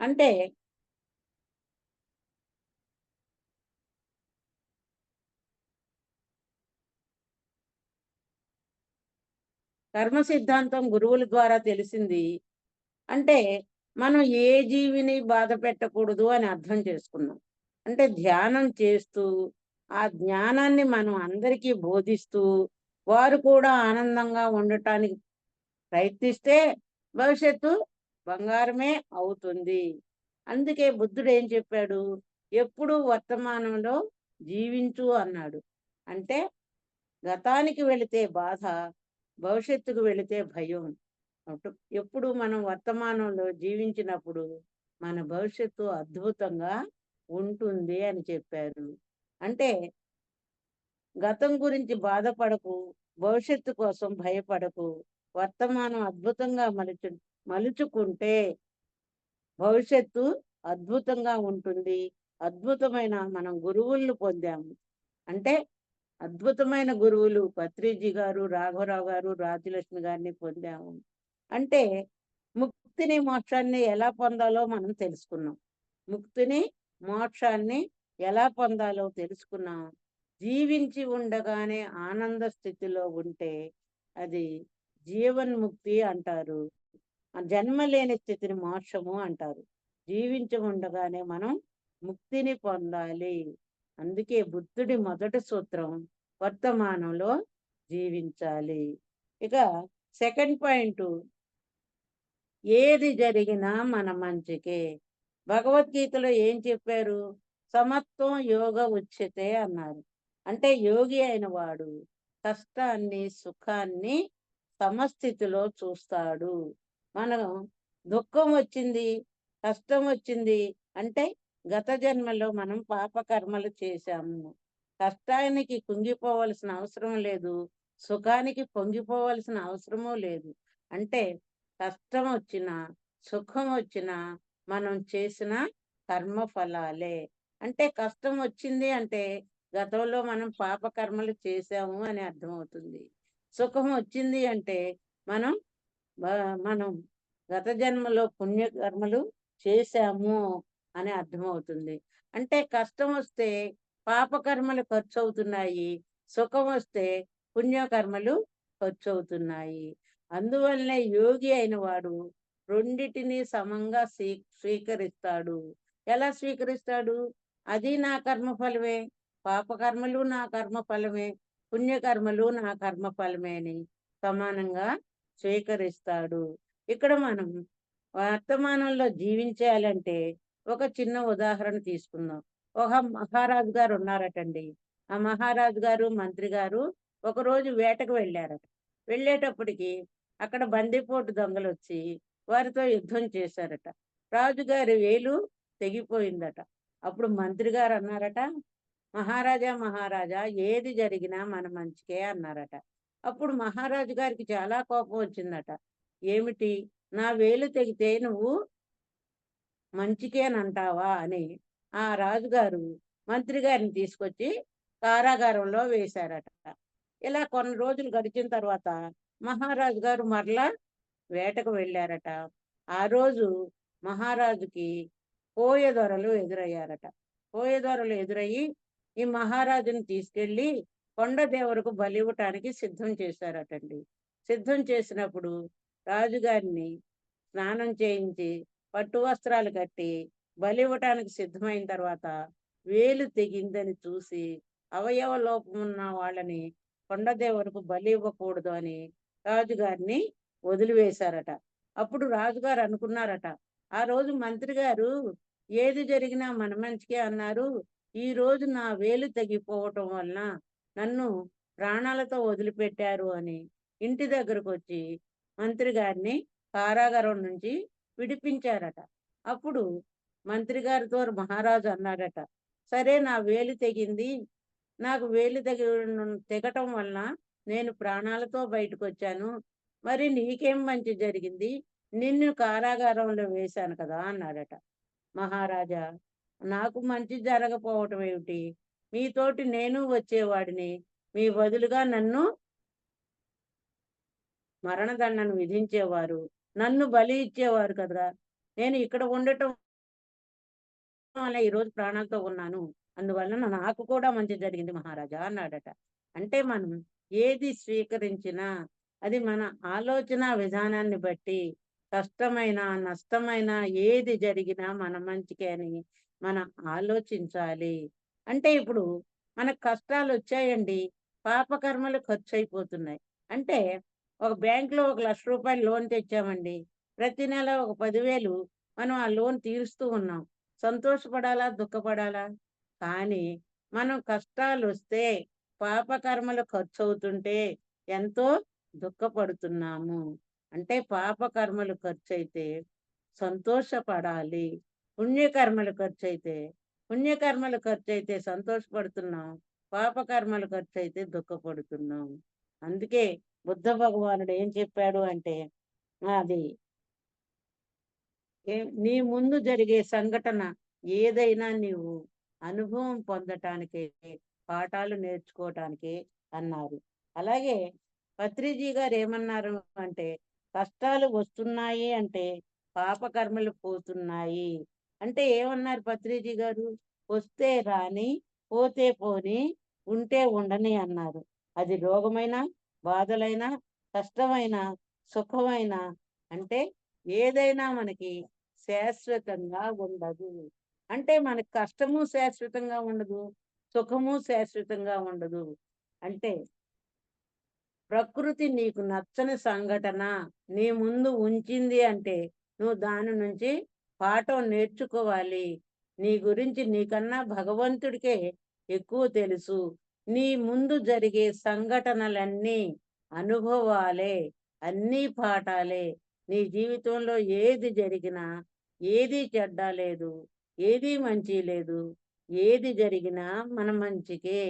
అంటే కర్మ సిద్ధాంతం గురువుల ద్వారా తెలిసింది అంటే మనం ఏ జీవిని బాధ పెట్టకూడదు అని అర్థం చేసుకున్నాం. అంటే ధ్యానం చేస్తూ ఆ జ్ఞానాన్ని మనం అందరికీ బోధిస్తూ వారు కూడా ఆనందంగా ఉండటానికి ప్రయత్నిస్తే భవిష్యత్తు బంగారమే అవుతుంది. అందుకే బుద్ధుడు ఏం చెప్పాడు? ఎప్పుడు వర్తమానంలో జీవించు అన్నాడు. అంటే గతానికి వెళితే బాధ భవిష్యత్తుకు వెళితే భయం. ఎప్పుడు మనం వర్తమానంలో జీవించినప్పుడు మన భవిష్యత్తు అద్భుతంగా ఉంటుంది అని చెప్పారు అంటే గతం గురించి బాధపడకు భవిష్యత్తు కోసం భయపడకు వర్తమానం అద్భుతంగా మలుచు మలుచుకుంటే భవిష్యత్తు అద్భుతంగా ఉంటుంది. అద్భుతమైన మనం గురువులను పొందాము. అంటే అద్భుతమైన గురువులు పత్రిజీ గారు రాఘవరావు గారు రాజలక్ష్మి గారిని పొందాము. అంటే ముక్తిని మోక్షాన్ని ఎలా పొందాలో మనం తెలుసుకున్నాం. ముక్తిని మోక్షాన్ని ఎలా పొందాలో తెలుసుకున్నాం. జీవించి ఉండగానే ఆనంద స్థితిలో ఉంటే అది జీవన్ముక్తి అంటారు. జన్మ లేని స్థితిని మోక్షము అంటారు. జీవించి ఉండగానే మనం ముక్తిని పొందాలి. అందుకే బుద్ధుడి మొదటి సూత్రం వర్తమానంలో జీవించాలి. ఇక సెకండ్ పాయింట్ ఏది జరిగినా మన మంచికే. భగవద్గీతలో ఏం చెప్పారు? సమత్వం యోగ ఉచ్యతే అన్నారు. అంటే యోగి అయిన వాడు కష్టాన్ని సుఖాన్ని సమస్థితిలో చూస్తాడు. మనం దుఃఖం వచ్చింది కష్టం వచ్చింది అంటే గత జన్మలో మనం పాపకర్మలు చేశాము. కష్టానికి కుంగిపోవలసిన అవసరం లేదు సుఖానికి పొంగిపోవలసిన అవసరమూ లేదు. అంటే కష్టం వచ్చినా సుఖం వచ్చినా మనం చేసిన కర్మ ఫలాలే అంటే కష్టం వచ్చింది అంటే గతంలో మనం పాపకర్మలు చేశాము అని అర్థమవుతుంది. సుఖం వచ్చింది అంటే మనం మనం గత జన్మలో పుణ్యకర్మలు చేశాము అని అర్థమవుతుంది. అంటే కష్టం వస్తే పాపకర్మలు ఖర్చు అవుతున్నాయి సుఖం వస్తే పుణ్యకర్మలు ఖర్చు అవుతున్నాయి అందువల్లనే యోగి అయిన వాడు రెండిటిని సమంగా స్వీ స్వీకరిస్తాడు. ఎలా స్వీకరిస్తాడు? అది నా కర్మఫలమే పాపకర్మలు నా కర్మఫలమే పుణ్యకర్మలు నా కర్మఫలమే అని సమానంగా స్వీకరిస్తాడు. ఇక్కడ మనం వర్తమానంలో జీవించాలంటే ఒక చిన్న ఉదాహరణ తీసుకుందాం. ఒక మహారాజు గారు ఉన్నారటండి. ఆ మహారాజు గారు మంత్రి గారు ఒకరోజు వేటకు వెళ్ళారట. వెళ్ళేటప్పటికి అక్కడ బందిపోటు దొంగలు వచ్చి వారితో యుద్ధం చేశారట. రాజుగారి వేలు తెగిపోయిందట. అప్పుడు మంత్రి గారు అన్నారట మహారాజా మహారాజా ఏది జరిగినా మన మంచికే అన్నారట. అప్పుడు మహారాజు గారికి చాలా కోపం వచ్చిందట. ఏమిటి? నా వేలు తెగితే నువ్వు మంచికేనంటావా అని ఆ రాజుగారు మంత్రి గారిని తీసుకొచ్చి కారాగారంలో వేశారట. ఇలా కొన్ని రోజులు గడిచిన తర్వాత మహారాజు గారు మరలా వేటకు వెళ్ళారట. ఆ రోజు మహారాజుకి కోయదొరలు ఎదురయ్యారట. కోయదొరలు ఎదురయ్యి ఈ మహారాజుని తీసుకెళ్ళి కొండదేవరకు బలి ఇవ్వటానికి సిద్ధం చేశారటండి. సిద్ధం చేసినప్పుడు రాజుగారిని స్నానం చేయించి పట్టు వస్త్రాలు కట్టి బలి ఇవ్వటానికి సిద్ధమైన తర్వాత వేలు తెగిందని చూసి అవయవ లోపం ఉన్న వాళ్ళని కొండదేవరకు బలి ఇవ్వకూడదు అని రాజుగారిని వదిలివేశారట. అప్పుడు రాజుగారు అనుకున్నారట ఆ రోజు మంత్రి గారు ఏది జరిగినా మన మంచికే అన్నారు. ఈ రోజు నా వేలు తగ్గిపోవటం వలన నన్ను ప్రాణాలతో వదిలిపెట్టారు అని ఇంటి దగ్గరకు వచ్చి మంత్రి గారిని కారాగారం నుంచి విడిపించారట. అప్పుడు మంత్రి గారితో మహారాజు అన్నాడట సరే నా వేలు తెగింది. నాకు వేలు తెగ తెగటం వలన నేను ప్రాణాలతో బయటకు వచ్చాను మరి నీకేం మంచి జరిగింది? నిన్ను కారాగారంలో వేశాను కదా అన్నాడట. మహారాజా నాకు మంచి జరగపోవటం ఏమిటి? మీతోటి నేను వచ్చేవాడిని. మీ బదులుగా నన్ను మరణదండను విధించేవారు. నన్ను బలి ఇచ్చేవారు కదరా. నేను ఇక్కడ ఉండటం వల్ల ఈరోజు ప్రాణాలతో ఉన్నాను. అందువలన నాకు కూడా మంచి జరిగింది మహారాజా అన్నాడట. అంటే మనం ఏది స్వీకరించినా అది మన ఆలోచన విధానాన్ని బట్టి కష్టమైన నష్టమైన ఏది జరిగినా మన మంచికే అని మనం ఆలోచించాలి. అంటే ఇప్పుడు మనకు కష్టాలు వచ్చాయండి పాపకర్మలు ఖర్చు అయిపోతున్నాయి అంటే ఒక బ్యాంకులో ఒక లక్ష రూపాయలు లోన్ తెచ్చామండి. ప్రతి నెల ఒక పదివేలు మనం ఆ లోన్ తీరుస్తూ ఉన్నాం. సంతోషపడాలా దుఃఖపడాలా? కానీ మనం కష్టాలు వస్తే పాపకర్మలు ఖర్చు అవుతుంటే ఎంతో దుఃఖపడుతున్నాము. అంటే పాపకర్మలు ఖర్చు అయితే సంతోషపడాలి పుణ్యకర్మలు ఖర్చు అయితే పుణ్యకర్మలు ఖర్చు అయితే సంతోషపడుతున్నాం పాపకర్మలు ఖర్చు అయితే దుఃఖపడుతున్నాం. అందుకే బుద్ధ భగవానుడు ఏం చెప్పాడు అంటే అది నీ ముందు జరిగే సంఘటన ఏదైనా నీవు అనుభవం పొందటానికి పాఠాలు నేర్చుకోవటానికి అన్నారు. అలాగే పత్రిజీ గారు ఏమన్నారు అంటే కష్టాలు వస్తున్నాయి అంటే పాపకర్మలు పోతున్నాయి. అంటే ఏమన్నారు పత్రిజీ గారు? వస్తే రాని పోతే పోని ఉంటే ఉండని అన్నారు. అది రోగమైన బాధలైనా కష్టమైన సుఖమైన అంటే ఏదైనా మనకి శాశ్వతంగా ఉండదు. అంటే మనకి కష్టము శాశ్వతంగా ఉండదు సుఖము శాశ్వతంగా ఉండదు. అంటే ప్రకృతి నీకు నచ్చని సంఘటన నీ ముందు ఉంచింది అంటే నువ్వు దాని నుంచి పాఠం నేర్చుకోవాలి. నీ గురించి నీకన్నా భగవంతుడికే ఎక్కువ తెలుసు. నీ ముందు జరిగే సంఘటనలన్నీ అనుభవాలే అన్నీ పాఠాలే. నీ జీవితంలో ఏది జరిగినా ఏది చెడ్డ లేదు ఏది మంచి లేదు ఏది జరిగినా మన మంచికే.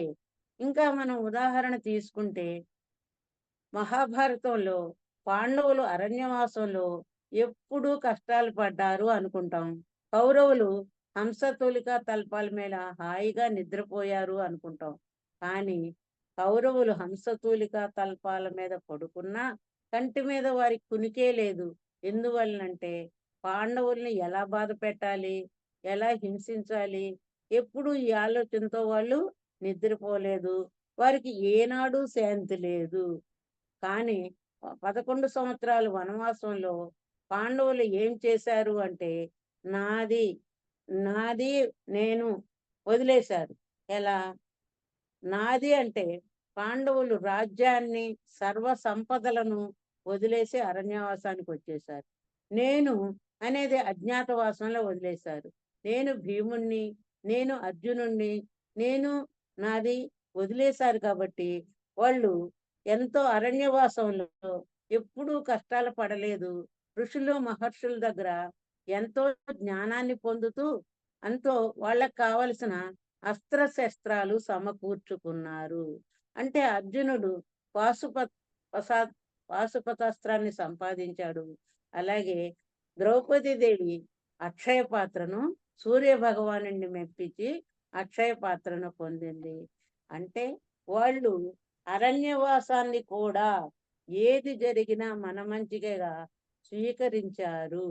ఇంకా మనం ఉదాహరణ తీసుకుంటే మహాభారతంలో పాండవులు అరణ్యవాసంలో ఎప్పుడూ కష్టాలు పడ్డారు అనుకుంటాం. కౌరవులు హంసతూలిక తల్పాల మీద హాయిగా నిద్రపోయారు అనుకుంటాం. కానీ కౌరవులు హంసతూలిక తల్పాల మీద పడుకున్నా కంటి మీద వారికి కునికే లేదు. ఎందువలనంటే పాండవుల్ని ఎలా బాధ పెట్టాలి? ఎలా హింసించాలి? ఎప్పుడు ఈ ఆలోచనతో వాళ్ళు నిద్రపోలేదు. వారికి ఏనాడు శాంతి లేదు. కానీ పదకొండు సంవత్సరాలు వనవాసంలో పాండవులు ఏం చేశారు అంటే నాది నాది నేను వదిలేశారు. ఎలా? నాది అంటే పాండవులు రాజ్యాన్ని సర్వ సంపదలను వదిలేసి అరణ్యవాసానికి వచ్చేశారు. నేను అనేది అజ్ఞాతవాసంలో వదిలేశారు. నేను భీముణ్ణి నేను అర్జునుణ్ణి నేను నాది వదిలేశారు కాబట్టి వాళ్ళు ఎంతో అరణ్యవాసంలో ఎప్పుడూ కష్టాలు పడలేదు. ఋషులు మహర్షుల దగ్గర ఎంతో జ్ఞానాన్ని పొందుతూ అంతో వాళ్ళకు కావలసిన అస్త్ర శస్త్రాలు సమకూర్చుకున్నారు. అంటే అర్జునుడు పాశుప ప్రసాద్ పాశుపతాస్త్రాన్ని సంపాదించాడు. అలాగే ద్రౌపది దేవి అక్షయ పాత్రను సూర్య భగవాను మెప్పించి అక్షయ పాత్రను పొందింది. అంటే వాళ్ళు అరణ్యవాసాన్ని కూడా ఏది జరిగినా మన మంచిగా స్వీకరించారు.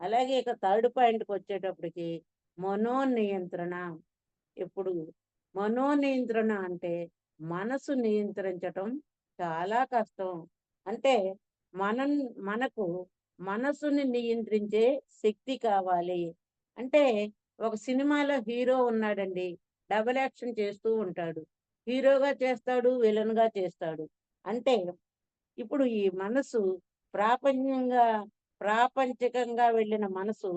అలాగే ఇక థర్డ్ పాయింట్కి వచ్చేటప్పటికి మనోనియంత్రణ. ఇప్పుడు మనోనియంత్రణ అంటే మనసు నియంత్రించటం చాలా కష్టం. అంటే మనం మనకు మనసుని నియంత్రించే శక్తి కావాలి. అంటే ఒక సినిమాలో హీరో ఉన్నాడండి డబుల్ యాక్షన్ చేస్తూ ఉంటాడు. హీరోగా చేస్తాడు విలన్గా చేస్తాడు. అంటే ఇప్పుడు ఈ మనసు ప్రాపంచంగా ప్రాపంచికంగా వెళ్ళిన మనసు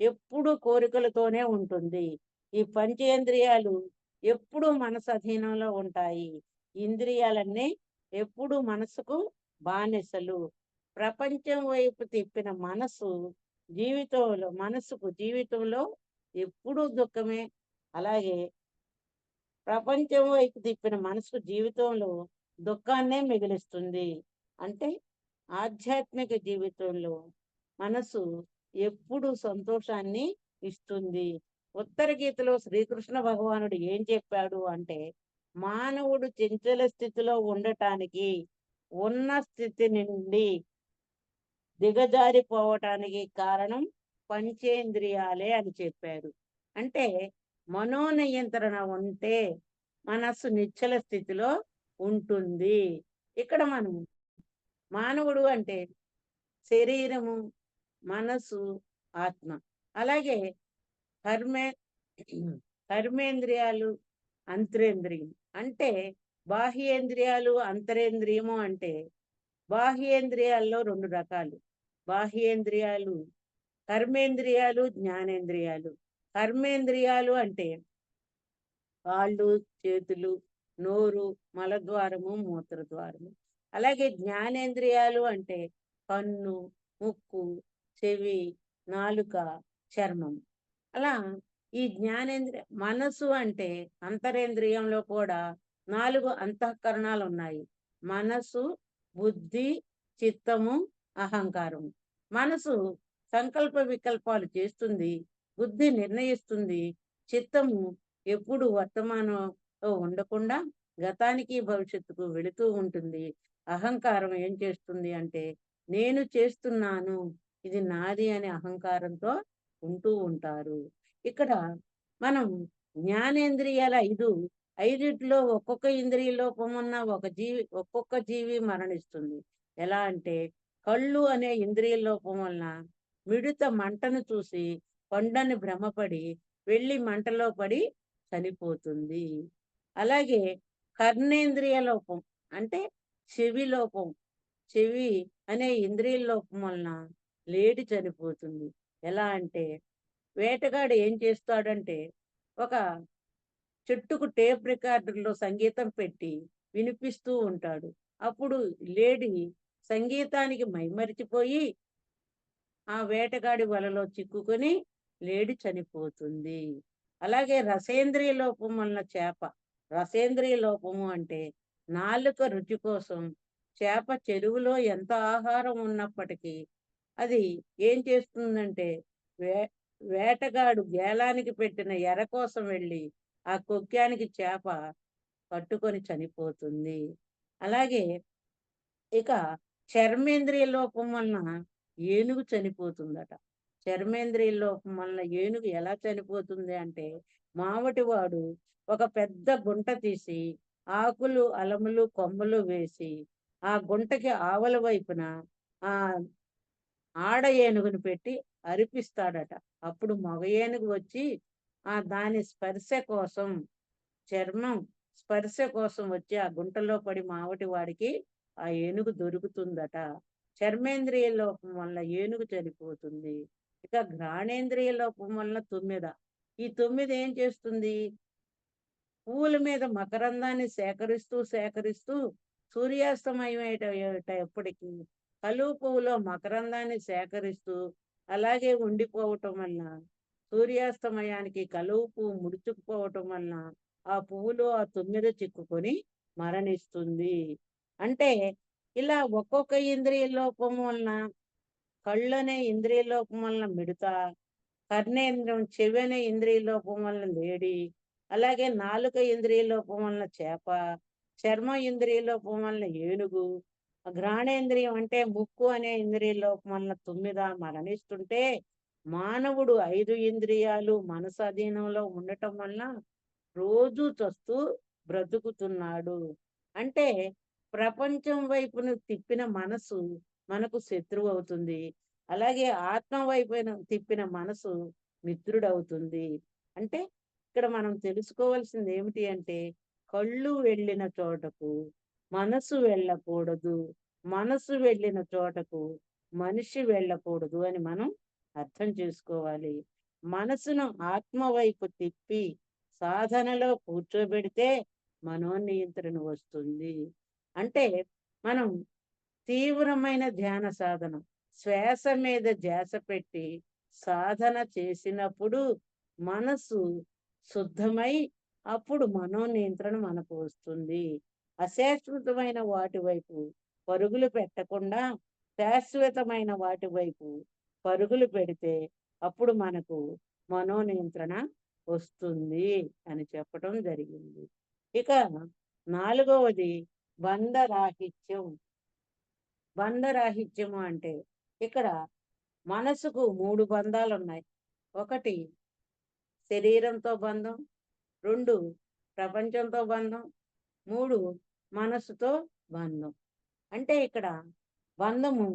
ఎప్పుడు కోరికలతోనే ఉంటుంది. ఈ పంచేంద్రియాలు ఎప్పుడు మనసు అధీనంలో ఉంటాయి. ఇంద్రియాలన్నీ ఎప్పుడు మనసుకు బానిసలు. ప్రపంచం వైపు తిప్పిన మనసు జీవితంలో మనసుకు జీవితంలో ఎప్పుడూ దుఃఖమే. అలాగే ప్రపంచం వైపు తిప్పిన మనసుకు జీవితంలో దుఃఖాన్నే మిగిలిస్తుంది. అంటే ఆధ్యాత్మిక జీవితంలో మనసు ఎప్పుడు సంతోషాన్ని ఇస్తుంది. ఉత్తర గీతలో శ్రీకృష్ణ భగవానుడు ఏం చెప్పాడు అంటే మానవుడు చెంచల స్థితిలో ఉండటానికి ఉన్న స్థితి నుండి దిగజారిపోవటానికి కారణం పంచేంద్రియాలే అని చెప్పాడు. అంటే మనోనియంత్రణ ఉంటే మనస్సు నిశ్చల స్థితిలో ఉంటుంది. ఇక్కడ మనం మానవుడు అంటే శరీరము మనసు ఆత్మ. అలాగే కర్మే కర్మేంద్రియాలు అంతరేంద్రియం. అంటే బాహ్యేంద్రియాలు అంతరేంద్రియము అంటే బాహ్యేంద్రియాల్లో రెండు రకాలు. బాహ్యేంద్రియాలు కర్మేంద్రియాలు జ్ఞానేంద్రియాలు. కర్మేంద్రియాలు అంటే కాళ్ళు చేతులు నోరు మలద్వారము మూత్రద్వారము. అలాగే జ్ఞానేంద్రియాలు అంటే కన్ను ముక్కు చెవి నాలుక చర్మం. అలా ఈ జ్ఞానేంద్రియ మనసు అంటే అంతరేంద్రియంలో కూడా నాలుగు అంతఃకరణాలు ఉన్నాయి. మనసు బుద్ధి చిత్తము అహంకారం మనసు సంకల్ప వికల్పాలు చేస్తుంది బుద్ధి నిర్ణయిస్తుంది. చిత్తము ఎప్పుడు వర్తమానంలో ఉండకుండా గతానికి భవిష్యత్తుకు వెళుతూ ఉంటుంది. అహంకారం ఏం చేస్తుంది అంటే నేను చేస్తున్నాను ఇది నాది అనే అహంకారంతో ఉంటూ ఉంటారు. ఇక్కడ మనం జ్ఞానేంద్రియాల ఐదు ఐదుట్లో ఒక్కొక్క ఇంద్రియ లోపం ఉన్న ఒక జీవి ఒక్కొక్క జీవి మరణిస్తుంది. ఎలా అంటే కళ్ళు అనే ఇంద్రియ లోపం వలన మిడత మంటను చూసి కొండని భ్రమపడి వెళ్ళి మంటలో పడి చనిపోతుంది. అలాగే కర్ణేంద్రియ లోపం అంటే చెవి లోపం చెవి అనే ఇంద్రియ లోపం వలన లేడి చనిపోతుంది. ఎలా అంటే వేటగాడు ఏం చేస్తాడంటే ఒక చెట్టుకు టేప్ రికార్డుల్లో సంగీతం పెట్టి వినిపిస్తూ ఉంటాడు. అప్పుడు లేడి సంగీతానికి మైమరిచిపోయి ఆ వేటగాడి వలలో చిక్కుకొని లేడి చనిపోతుంది. అలాగే రసేంద్రియ లోపం వలన చేప. రసేంద్రియ లోపము అంటే నాలుక రుచి కోసం చేప చెరువులో ఎంత ఆహారం ఉన్నప్పటికీ అది ఏం చేస్తుందంటే వే వేటగాడు గేలానికి పెట్టిన ఎర కోసం వెళ్ళి ఆ కొక్కానికి చేప పట్టుకొని చనిపోతుంది. అలాగే ఇక చర్మేంద్రియ లోపం వలన ఏనుగు చనిపోతుందట. చర్మేంద్రియ లోపం వలన ఏనుగు ఎలా చనిపోతుంది అంటే మావటివాడు ఒక పెద్ద గుంట తీసి ఆకులు అలములు కొమ్మలు వేసి ఆ గుంటకి ఆవల వైపున ఆ ఆడ ఏనుగును పెట్టి అరిపిస్తాడట. అప్పుడు మగ ఏనుగు వచ్చి ఆ దాని స్పర్శ కోసం చర్మం స్పర్శ కోసం వచ్చి ఆ గుంటలో పడి మావటి వాడికి ఆ ఏనుగు దొరుకుతుందట. చర్మేంద్రియ లోపం వల్ల ఏనుగు చనిపోతుంది. ఇక ఘ్రాణేంద్రియ లోపం వల్ల తొమ్మిద. ఈ తొమ్మిది ఏం చేస్తుంది? పువ్వుల మీద మకరందాన్ని సేకరిస్తూ సేకరిస్తూ సూర్యాస్తమయం ఎప్పటికీ కలువు పువ్వులో మకరందాన్ని సేకరిస్తూ అలాగే ఉండిపోవటం వలన సూర్యాస్తమయానికి కలువు పువ్వు ముడుచుకుపోవటం వలన ఆ పువ్వులో ఆ తొమ్మిది చిక్కుకొని మరణిస్తుంది. అంటే ఇలా ఒక్కొక్క ఇంద్రియ లోపం వలన కళ్ళనే ఇంద్రియ లోపం వలన మిడత కర్ణేంద్రం చెవి అనే ఇంద్రియ లోపం వలన లేడి అలాగే నాలుక ఇంద్రియ లోపం వలన చేప చర్మ ఇంద్రియ లోపం వలన ఏనుగు ఘ్రాణేంద్రియం అంటే ముక్కు అనే ఇంద్రియ లోపం వలన తొమ్మిద మరణిస్తుంటే మానవుడు ఐదు ఇంద్రియాలు మనసు అధీనంలో ఉండటం వలన రోజు చస్తూ బ్రతుకుతున్నాడు. అంటే ప్రపంచం వైపును తిప్పిన మనసు మనకు శత్రువు అవుతుంది. అలాగే ఆత్మ వైపున తిప్పిన మనసు మిత్రుడవుతుంది అంటే ఇక్కడ మనం తెలుసుకోవాల్సింది ఏమిటి అంటే కళ్ళు వెళ్ళిన చోటకు మనసు వెళ్ళకూడదు. మనసు వెళ్ళిన చోటకు మనిషి వెళ్ళకూడదు అని మనం అర్థం చేసుకోవాలి. మనసును ఆత్మ వైపు తిప్పి సాధనలో కూర్చోబెడితే మనోనియంత్రణ వస్తుంది. అంటే మనం తీవ్రమైన ధ్యాన సాధన శ్వాస మీద ధ్యాస పెట్టి సాధన చేసినప్పుడు మనసు శుద్ధమై అప్పుడు మనోనియంత్రణ మనకు వస్తుంది. అశాశ్వతమైన వాటి వైపు పరుగులు పెట్టకుండా శాశ్వతమైన వాటి వైపు పరుగులు పెడితే అప్పుడు మనకు మనోనియంత్రణ వస్తుంది అని చెప్పడం జరిగింది. ఇక నాలుగవది బంధరాహిత్యం. బంధరాహిత్యము అంటే ఇక్కడ మనసుకు మూడు బంధాలు ఉన్నాయి ఒకటి శరీరంతో బంధం. రెండు ప్రపంచంతో బంధం. మూడు మనసుతో బంధం. అంటే ఇక్కడ బంధము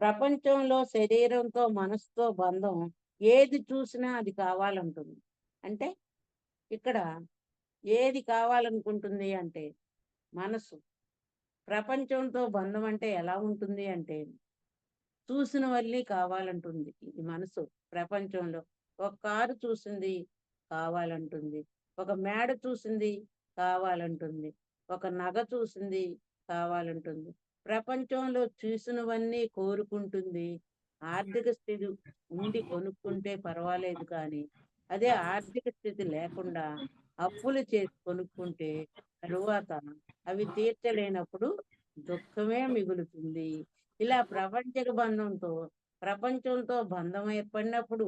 ప్రపంచంలో శరీరంతో మనసుతో బంధం ఏది చూసినా అది కావాలంటుంది. అంటే ఇక్కడ ఏది కావాలనుకుంటుంది అంటే మనసు ప్రపంచంతో బంధం అంటే ఎలా ఉంటుంది అంటే చూసిన వల్లి కావాలంటుంది ఈ మనసు ప్రపంచంలో. ఒక కారు చూసింది కావాలంటుంది. ఒక మేడ చూసింది కావాలంటుంది. ఒక నగ చూసింది కావాలంటుంది. ప్రపంచంలో చూసినవన్నీ కోరుకుంటుంది. ఆర్థిక స్థితి ఉండి కొనుక్కుంటే పర్వాలేదు కానీ అదే ఆర్థిక స్థితి లేకుండా అప్పులు చేసి కొనుక్కుంటే తరువాత అవి తీర్చలేనప్పుడు దుఃఖమే మిగులుతుంది. ఇలా ప్రపంచక బంధంతో ప్రపంచంతో బంధం ఏర్పడినప్పుడు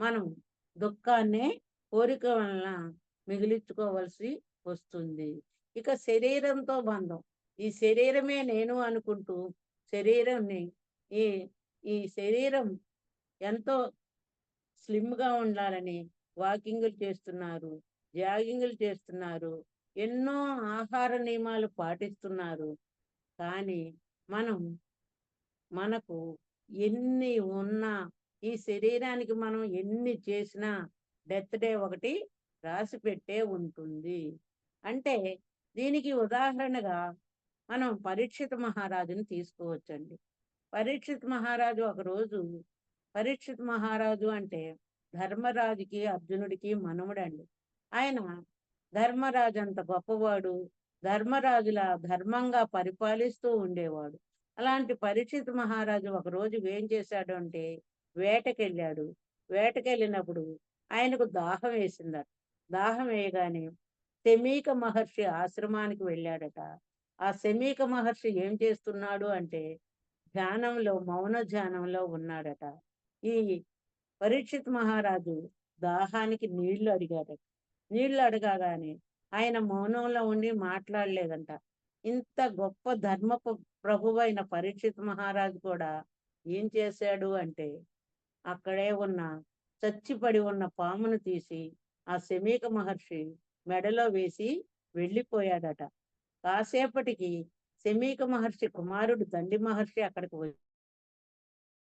మనం దుఃఖాన్ని కోరిక వలన మిగిలించుకోవలసి వస్తుంది. ఇక శరీరంతో బంధం. ఈ శరీరమే నేను అనుకుంటూ శరీరంని ఈ ఈ శరీరం ఎంతో స్లిమ్గా ఉండాలని వాకింగ్లు చేస్తున్నారు జాగింగ్లు చేస్తున్నారు ఎన్నో ఆహార నియమాలు పాటిస్తున్నారు. కానీ మనం మనకు ఎన్ని ఉన్నా ఈ శరీరానికి మనం ఎన్ని చేసినా డెత్ డే ఒకటి రాసి పెట్టే ఉంటుంది. అంటే దీనికి ఉదాహరణగా మనం పరీక్షిత మహారాజుని తీసుకోవచ్చండి. పరీక్షిత్ మహారాజు ఒకరోజు పరీక్షిత్ మహారాజు అంటే ధర్మరాజుకి అర్జునుడికి మనముడండి ఆయన ధర్మరాజు అంత గొప్పవాడు ధర్మరాజుల ధర్మంగా పరిపాలిస్తూ ఉండేవాడు. అలాంటి పరీక్షిత్ మహారాజు ఒకరోజు ఏం చేశాడు అంటే వేటకెళ్ళాడు. వేటకెళ్ళినప్పుడు ఆయనకు దాహం వేసిందట. దాహం వేయగానే శమీక మహర్షి ఆశ్రమానికి వెళ్ళాడట. ఆ శమీక మహర్షి ఏం చేస్తున్నాడు అంటే ధ్యానంలో మౌన ధ్యానంలో ఉన్నాడట. ఈ పరీక్షిత్ మహారాజు దాహానికి నీళ్ళు అడిగాడట. నీళ్ళు అడగాగానే ఆయన మౌనంలో ఉండి మాట్లాడలేదంట. ఇంత గొప్ప ధర్మ ప్రభువైన పరీక్షిత్ మహారాజు కూడా ఏం చేశాడు అంటే అక్కడే ఉన్న చచ్చిపడి ఉన్న పామును తీసి ఆ శమీక మహర్షి మెడలో వేసి వెళ్ళిపోయాడట. కాసేపటికి శమీక మహర్షి కుమారుడు దండి మహర్షి అక్కడికి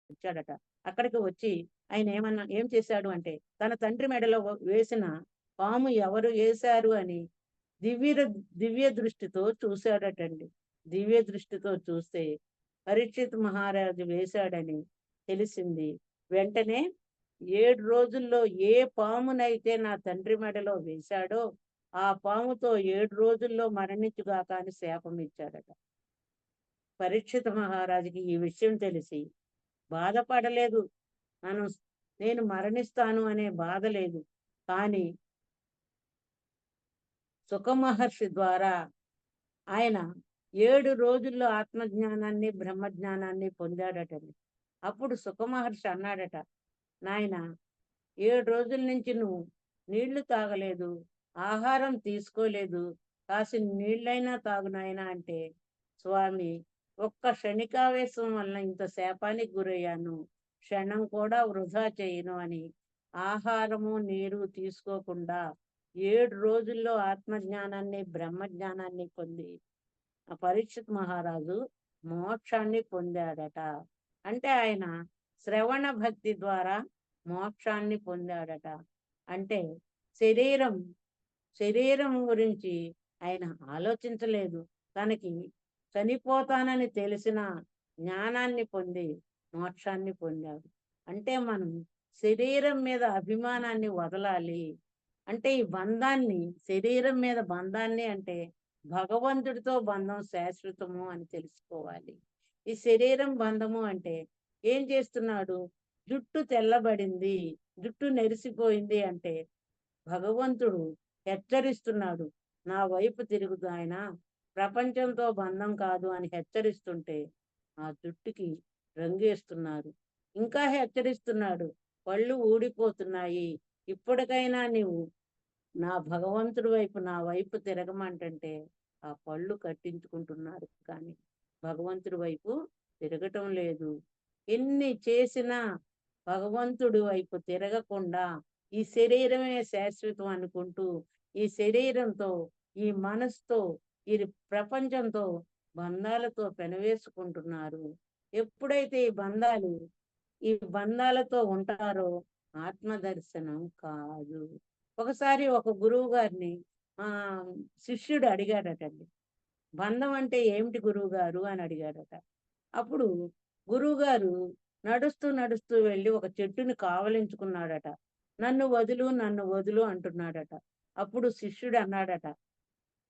వచ్చాడట. అక్కడికి వచ్చి ఆయన ఏమన్నా ఏం చేశాడు అంటే తన తండ్రి మెడలో వేసిన పాము ఎవరు వేశారు అని దివ్య దివ్య దృష్టితో చూశాడటండి. దివ్య దృష్టితో చూస్తే పరీక్షిత్ మహారాజు వేశాడని తెలిసింది. వెంటనే ఏడు రోజుల్లో ఏ పామునైతే నా తండ్రి మెడలో వేశాడో ఆ పాముతో ఏడు రోజుల్లో మరణించుగాక అని శాపం ఇచ్చాడట పరీక్షిత మహారాజుకి ఈ విషయం తెలిసి బాధపడలేదు. మనం నేను మరణిస్తాను అనే బాధ లేదు. కానీ సుఖమహర్షి ద్వారా ఆయన ఏడు రోజుల్లో ఆత్మజ్ఞానాన్ని బ్రహ్మజ్ఞానాన్ని పొందాడటండి అప్పుడు సుఖమహర్షి అన్నాడట నాయన ఏడు రోజుల నుంచి నువ్వు నీళ్ళు తాగలేదు ఆహారం తీసుకోలేదు కాసిన నీళ్ళైనా తాగునాయనా అంటే స్వామి ఒక్క క్షణికావేశం వలన ఇంత శాపానికి గురయ్యాను క్షణం కూడా వృధా చేయను అని. ఆహారము నీరు తీసుకోకుండా ఏడు రోజుల్లో ఆత్మజ్ఞానాన్ని బ్రహ్మజ్ఞానాన్ని పొంది ఆ పరీక్షిత్ మహారాజు మోక్షాన్ని పొందాడట. అంటే ఆయన శ్రవణ భక్తి ద్వారా మోక్షాన్ని పొందాడట. అంటే శరీరం శరీరం గురించి ఆయన ఆలోచించలేదు. తనకి చనిపోతానని తెలిసిన జ్ఞానాన్ని పొంది మోక్షాన్ని పొందాడు. అంటే మనం శరీరం మీద అభిమానాన్ని వదలాలి. అంటే ఈ బంధాన్ని శరీరం మీద బంధాన్ని అంటే భగవంతుడితో బంధం శాశ్వతము అని తెలుసుకోవాలి. ఈ శరీరం బంధము అంటే ఏం చేస్తున్నాడు? జుట్టు తెల్లబడింది జుట్టు నెరిసిపోయింది అంటే భగవంతుడు హెచ్చరిస్తున్నాడు నా వైపు తిరుగుతూ ఆయన ప్రపంచంతో బంధం కాదు అని హెచ్చరిస్తుంటే ఆ జుట్టుకి రంగేస్తున్నారు. ఇంకా హెచ్చరిస్తున్నాడు పళ్ళు ఊడిపోతున్నాయి ఇప్పటికైనా నీవు నా భగవంతుడి వైపు నా వైపు తిరగమంటే ఆ పళ్ళు కట్టించుకుంటున్నారు కానీ భగవంతుడి వైపు తిరగటం లేదు. ఎన్ని చేసినా భగవంతుడి వైపు తిరగకుండా ఈ శరీరమే శాశ్వతం అనుకుంటూ ఈ శరీరంతో ఈ మనసుతో ఈ ప్రపంచంతో బంధాలతో పెనవేసుకుంటున్నారు. ఎప్పుడైతే ఈ బంధాలు ఈ బంధాలతో ఉంటారో ఆత్మదర్శనం కాదు. ఒకసారి ఒక గురువు గారిని ఆ శిష్యుడు అడిగాడటండి. బంధం అంటే ఏమిటి గురువు గారు అని అడిగాడట. అప్పుడు గురువు గారు నడుస్తూ నడుస్తూ వెళ్ళి ఒక చెట్టుని కావలించుకున్నాడట. నన్ను వదులు నన్ను వదులు అంటున్నాడట. అప్పుడు శిష్యుడు అన్నాడట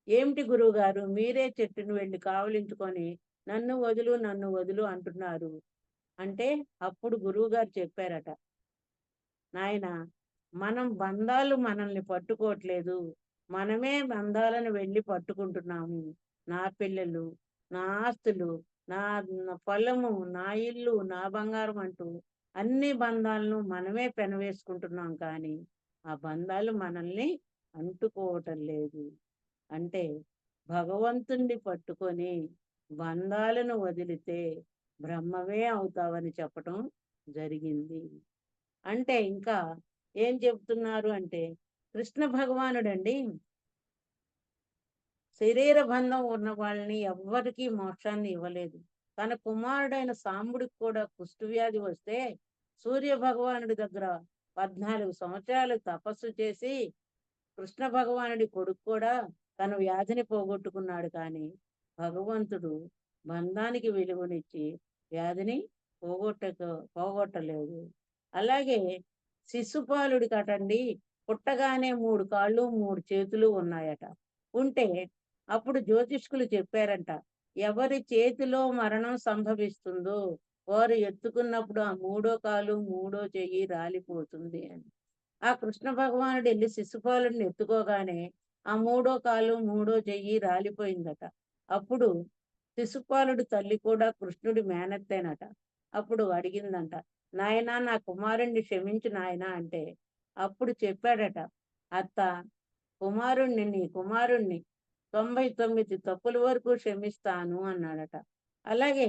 ఏమిటి గురువు గారు మీరే చెట్టును వెళ్ళి కావలించుకొని నన్ను వదులు నన్ను వదులు అంటున్నారు. అంటే అప్పుడు గురువు గారు చెప్పారట నాయన మనం బంధాలు మనల్ని పట్టుకోవట్లేదు. మనమే బంధాలను వెళ్ళి పట్టుకుంటున్నాము. నా పిల్లలు నా ఆస్తులు నా పొలము నా ఇల్లు నా బంగారం అంటూ అన్ని బంధాలను మనమే పెనవేసుకుంటున్నాం కానీ ఆ బంధాలు మనల్ని అంటుకోవటం లేదు. అంటే భగవంతుణ్ణి పట్టుకొని బంధాలను వదిలితే బ్రహ్మమే అవుతావని చెప్పటం జరిగింది. అంటే ఇంకా ఏం చెప్తున్నారు అంటే కృష్ణ భగవానుడండి శరీర బంధం ఉన్న వాళ్ళని ఎవ్వరికీ మోక్షాన్ని ఇవ్వలేదు. తన కుమారుడైన సాంబుడికి కూడా వ్యాధి వస్తే సూర్య భగవానుడి దగ్గర పద్నాలుగు సంవత్సరాలు తపస్సు చేసి కృష్ణ భగవానుడి కొడుకు కూడా తన వ్యాధిని పోగొట్టుకున్నాడు. కానీ భగవంతుడు బంధానికి విలువనిచ్చి వ్యాధిని పోగొట్టక పోగొట్టలేదు. అలాగే శిశుపాలుడి కటండి పుట్టగానే మూడు కాళ్ళు మూడు చేతులు ఉన్నాయట. ఉంటే అప్పుడు జ్యోతిష్కులు చెప్పారంట ఎవరి చేతిలో మరణం సంభవిస్తుందో వారు ఎత్తుకున్నప్పుడు ఆ మూడో కాలు మూడో చెయ్యి రాలిపోతుంది అని. ఆ కృష్ణ భగవానుడు వెళ్ళి శిశుపాలుడిని ఎత్తుకోగానే ఆ మూడో కాలు మూడో చెయ్యి రాలిపోయిందట. అప్పుడు శిశుపాలుడు తల్లి కూడా కృష్ణుడి మేనత్తేనట. అప్పుడు అడిగిందంట నాయనా నా కుమారుణ్ణి క్షమించు నాయన అంటే అప్పుడు చెప్పాడట అత్త కుమారుణ్ణి నీ కుమారుణ్ణి తొంభై తొమ్మిది తప్పుల వరకు క్షమిస్తాను అన్నాడట. అలాగే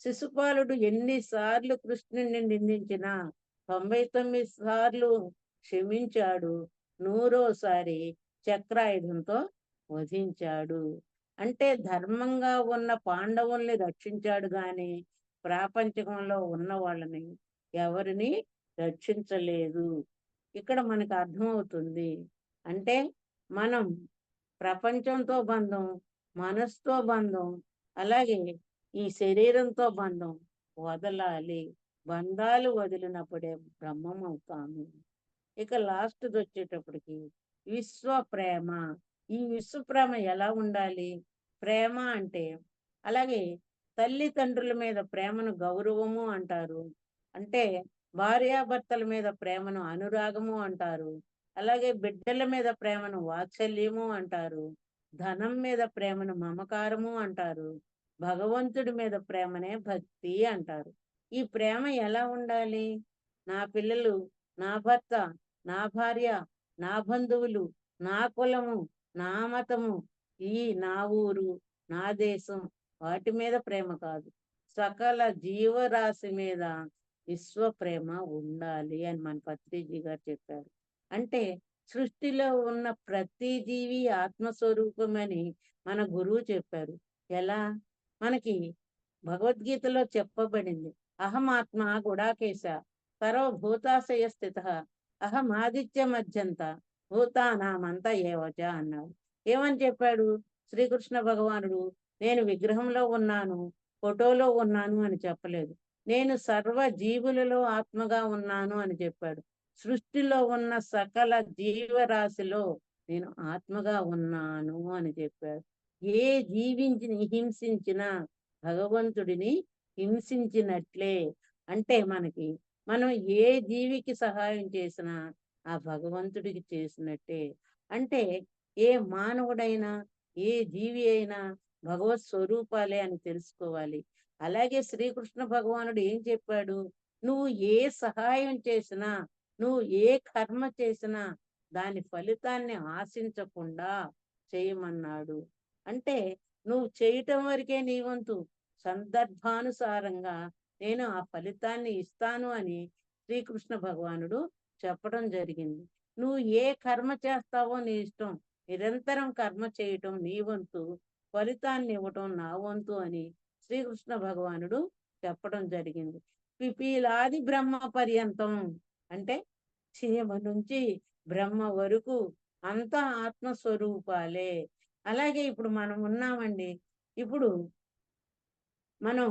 శిశుపాలుడు ఎన్నిసార్లు కృష్ణుడిని నిందించినా తొంభై తొమ్మిది సార్లు క్షమించాడు. నూరోసారి చక్రాయుధంతో వధించాడు. అంటే ధర్మంగా ఉన్న పాండవుల్ని రక్షించాడు గాని ప్రాపంచకంలో ఉన్న వాళ్ళని ఎవరిని రక్షించలేదు. ఇక్కడ మనకు అర్థమవుతుంది అంటే మనం ప్రపంచంతో బంధం మనసుతో బంధం అలాగే ఈ శరీరంతో బంధం వదలాలి. బంధాలు వదిలినప్పుడే బ్రహ్మం అవుతాము. ఇక లాస్ట్ వచ్చేటప్పటికి విశ్వ ప్రేమ. ఈ విశ్వ ప్రేమ ఎలా ఉండాలి? ప్రేమ అంటే అలాగే తల్లిదండ్రుల మీద ప్రేమను గౌరవము అంటారు. అంటే భార్యాభర్తల మీద ప్రేమను అనురాగము అంటారు. అలాగే బిడ్డల మీద ప్రేమను వాత్సల్యము అంటారు. ధనం మీద ప్రేమను మమకారము అంటారు. భగవంతుడి మీద ప్రేమనే భక్తి అంటారు. ఈ ప్రేమ ఎలా ఉండాలి? నా పిల్లలు నా భర్త నా భార్య నా బంధువులు నా కులము నా మతము ఈ నా ఊరు నా దేశం వాటి మీద ప్రేమ కాదు. సకల జీవరాశి మీద విశ్వ ప్రేమ ఉండాలి అని మన పత్రిజీ గారు చెప్పారు. అంటే సృష్టిలో ఉన్న ప్రతి జీవి ఆత్మస్వరూపమని మన గురువు చెప్పారు ఎలా? మనకి భగవద్గీతలో చెప్పబడింది. అహమాత్మ గుడాకేశ సర్వభూతాశయ స్థిత అహమాదిత్య మధ్యంత భూతానామంత ఏవచ అన్నాడు. ఏమని చెప్పాడు? శ్రీకృష్ణ భగవానుడు నేను విగ్రహంలో ఉన్నాను ఫోటోలో ఉన్నాను అని చెప్పలేదు. నేను సర్వ జీవులలో ఆత్మగా ఉన్నాను అని చెప్పాడు. సృష్టిలో ఉన్న సకల జీవరాశిలో నేను ఆత్మగా ఉన్నాను అని చెప్పాడు ఏ జీవించిన హింసించిన భగవంతుడిని హింసించినట్లే. అంటే మనకి మనం ఏ జీవికి సహాయం చేసినా ఆ భగవంతుడికి చేసినట్టే. అంటే ఏ మానవుడైనా ఏ జీవి అయినా భగవత్ స్వరూపాలే అని తెలుసుకోవాలి. అలాగే శ్రీకృష్ణ భగవానుడు ఏం చెప్పాడు? నువ్వు ఏ సహాయం చేసినా నువ్వు ఏ కర్మ చేసినా దాని ఫలితాన్ని ఆశించకుండా చేయమన్నాడు. అంటే నువ్వు చేయటం వరకే నీ వంతు. సందర్భానుసారంగా నేను ఆ ఫలితాన్ని ఇస్తాను అని శ్రీకృష్ణ భగవానుడు చెప్పడం జరిగింది. నువ్వు ఏ కర్మ చేస్తావో నీ ఇష్టం. నిరంతరం కర్మ చేయటం నీ వంతు. ఫలితాన్ని ఇవ్వటం నా వంతు అని శ్రీకృష్ణ భగవానుడు చెప్పడం జరిగింది. పిపీలాది బ్రహ్మ పర్యంతం అంటే చీమ నుంచి బ్రహ్మ వరకు అంతా ఆత్మస్వరూపాలే. అలాగే ఇప్పుడు మనం ఉన్నామండి. ఇప్పుడు మనం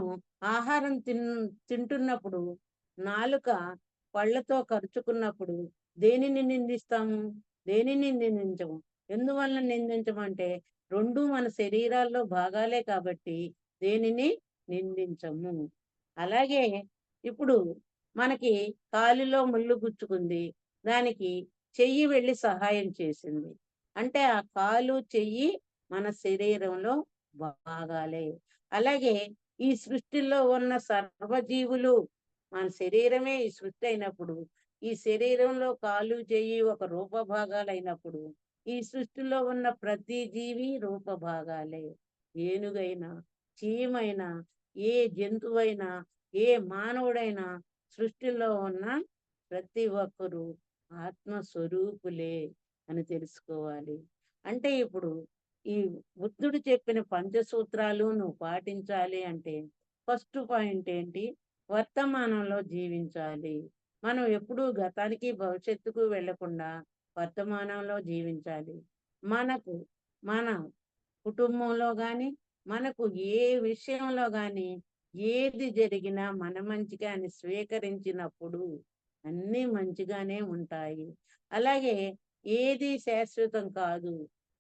ఆహారం తిన్ తింటున్నప్పుడు నాలుక పళ్ళతో ఖర్చుకున్నప్పుడు దేనిని నిందిస్తాము? దేనిని నిందించము? ఎందువల్ల నిందించమంటే రెండు మన శరీరాల్లో భాగాలే కాబట్టి దేనిని నిందించము. అలాగే ఇప్పుడు మనకి కాలులో ముళ్ళు గుచ్చుకుంది. దానికి చెయ్యి వెళ్ళి సహాయం చేసింది. అంటే ఆ కాలు చెయ్యి మన శరీరంలో భాగాలే అలాగే ఈ సృష్టిలో ఉన్న సర్వజీవులు మన శరీరమే ఈ సృష్టి అయినప్పుడు ఈ శరీరంలో కాలు చెయ్యి ఒక రూప అయినప్పుడు ఈ సృష్టిలో ఉన్న ప్రతి జీవి రూప భాగాలే ఏనుగైనా చీమైనా ఏ జంతువైనా ఏ మానవుడైనా సృష్టిలో ఉన్న ప్రతి ఒక్కరూ ఆత్మస్వరూపులే అని తెలుసుకోవాలి. అంటే ఇప్పుడు ఈ బుద్ధుడు చెప్పిన పంచసూత్రాలు నువ్వు పాటించాలి అంటే ఫస్ట్ పాయింట్ ఏంటి? వర్తమానంలో జీవించాలి. మనం ఎప్పుడూ గతానికి భవిష్యత్తుకు వెళ్ళకుండా వర్తమానంలో జీవించాలి. మనకు మన కుటుంబంలో కానీ మనకు ఏ విషయంలో కానీ ఏది జరిగినా మన మంచిగా అని స్వీకరించినప్పుడు అన్నీ మంచిగానే ఉంటాయి. అలాగే ఏది శాశ్వతం కాదు.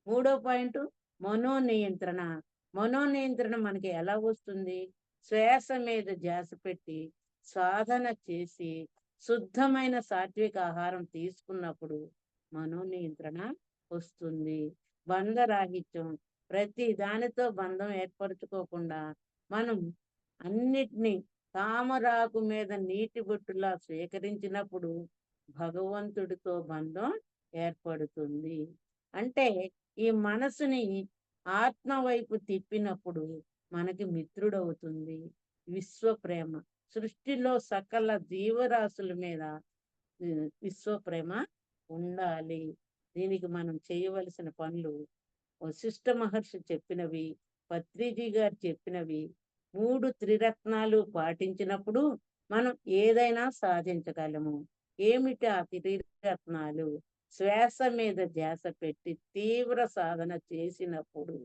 మూడో పాయింట్ మనో నియంత్రణ మనో నియంత్రణ మనకి ఎలా వస్తుంది? శ్వాస మీద ధ్యాస పెట్టి సాధన చేసి శుద్ధమైన సాత్విక ఆహారం తీసుకున్నప్పుడు మనో నియంత్రణ వస్తుంది. బంధరాహిత్యం. ప్రతి దానితో బంధం ఏర్పరచుకోకుండా మనం అన్నిటినీ తామరాకు మీద నీటి బొట్టులా స్వీకరించినప్పుడు భగవంతుడితో బంధం ఏర్పడుతుంది. అంటే ఈ మనసుని ఆత్మ వైపు తిప్పినప్పుడు మనకి మిత్రుడవుతుంది. విశ్వ ప్రేమ సృష్టిలో సకల జీవరాశుల మీద విశ్వ ప్రేమ ఉండాలి. దీనికి మనం చేయవలసిన పనులు వశిష్ఠ మహర్షి చెప్పినవి పత్రిజీ గారు చెప్పినవి మూడు త్రిరత్నాలు పాటించినప్పుడు మనం ఏదైనా సాధించగలము. ఏమిటి ఆ త్రిరత్నాలు? శ్వాస మీద ధ్యాస పెట్టి తీవ్ర సాధన చేసినప్పుడు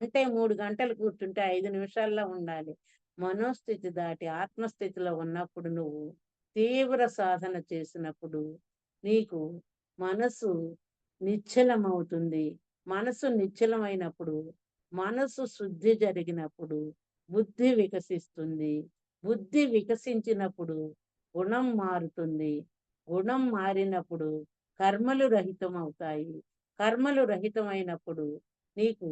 అంటే మూడు గంటలు కూర్చుంటే ఐదు నిమిషాల్లో ఉండాలి. మనోస్థితి దాటి ఆత్మస్థితిలో ఉన్నప్పుడు నువ్వు తీవ్ర సాధన చేసినప్పుడు నీకు మనసు నిశ్చలమవుతుంది. మనసు నిశ్చలమైనప్పుడు మనసు శుద్ధి జరిగినప్పుడు బుద్ధి వికసిస్తుంది. బుద్ధి వికసించినప్పుడు గుణం మారుతుంది. గుణం మారినప్పుడు కర్మలు రహితం అవుతాయి కర్మలు రహితమైనప్పుడు నీకు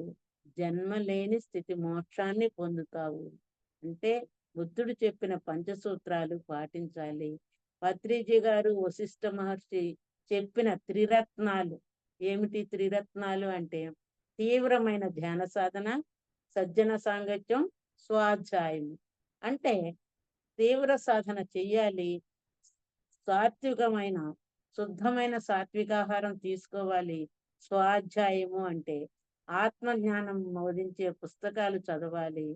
జన్మ లేని స్థితి మోక్షాన్ని పొందుతావు. అంటే బుద్ధుడు చెప్పిన పంచసూత్రాలు పాటించాలి. పత్రిజీ గారు వశిష్ఠ మహర్షి చెప్పిన త్రిరత్నాలు. ఏమిటి త్రిరత్నాలు అంటే తీవ్రమైన ధ్యాన సాధన సజ్జన సాంగత్యం స్వాధ్యాయం. అంటే తీవ్ర సాధన చెయ్యాలి. సాత్వికమైన శుద్ధమైన సాత్వికాహారం తీసుకోవాలి. స్వాధ్యాయము అంటే ఆత్మజ్ఞానం మోదించే బోధించే పుస్తకాలు చదవాలి.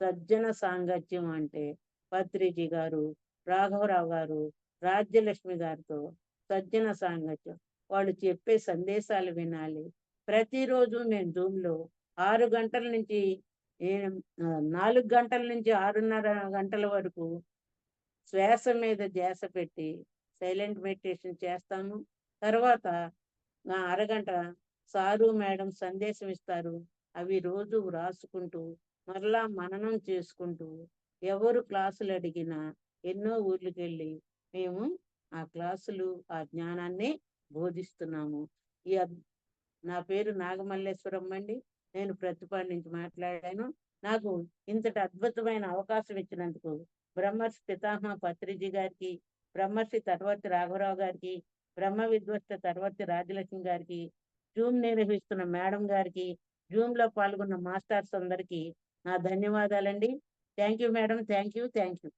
సజ్జన సాంగత్యం అంటే పత్రిజీ గారు రాఘవరావు గారు రాజ్యలక్ష్మి గారితో సజ్జన సాంగత్యం. వాళ్ళు చెప్పే సందేశాలు వినాలి. ప్రతిరోజు మేము జూమ్లో ఆరు గంటల నుంచి నాలుగు గంటల నుంచి ఆరున్నర గంటల వరకు శ్వాస మీద ధ్యాస పెట్టి సైలెంట్ మెడిటేషన్ చేస్తాము తర్వాత నా అరగంట సారు మేడం సందేశం ఇస్తారు. అవి రోజు వ్రాసుకుంటూ మరలా మననం చేసుకుంటూ ఎవరు క్లాసులు అడిగినా ఎన్నో ఊర్లకు వెళ్ళి మేము ఆ క్లాసులు ఆ జ్ఞానాన్ని బోధిస్తున్నాము. ఈ నా పేరు నాగమల్లేశ్వరమ్మ అండి. నేను ప్రతిపాదించి నుంచి మాట్లాడాను. నాకు ఇంతటి అద్భుతమైన అవకాశం ఇచ్చినందుకు బ్రహ్మర్షి పితామహ పత్రిజీ గారికి బ్రహ్మర్షి తర్వాతి రాఘవరావు గారికి బ్రహ్మ విద్వస్త తర్వాతి రాజలక్ష్మి గారికి జూమ్ నిర్వహిస్తున్న మేడం గారికి జూమ్లో పాల్గొన్న మాస్టర్స్ అందరికీ నా ధన్యవాదాలండి. Thank you madam thank you thank you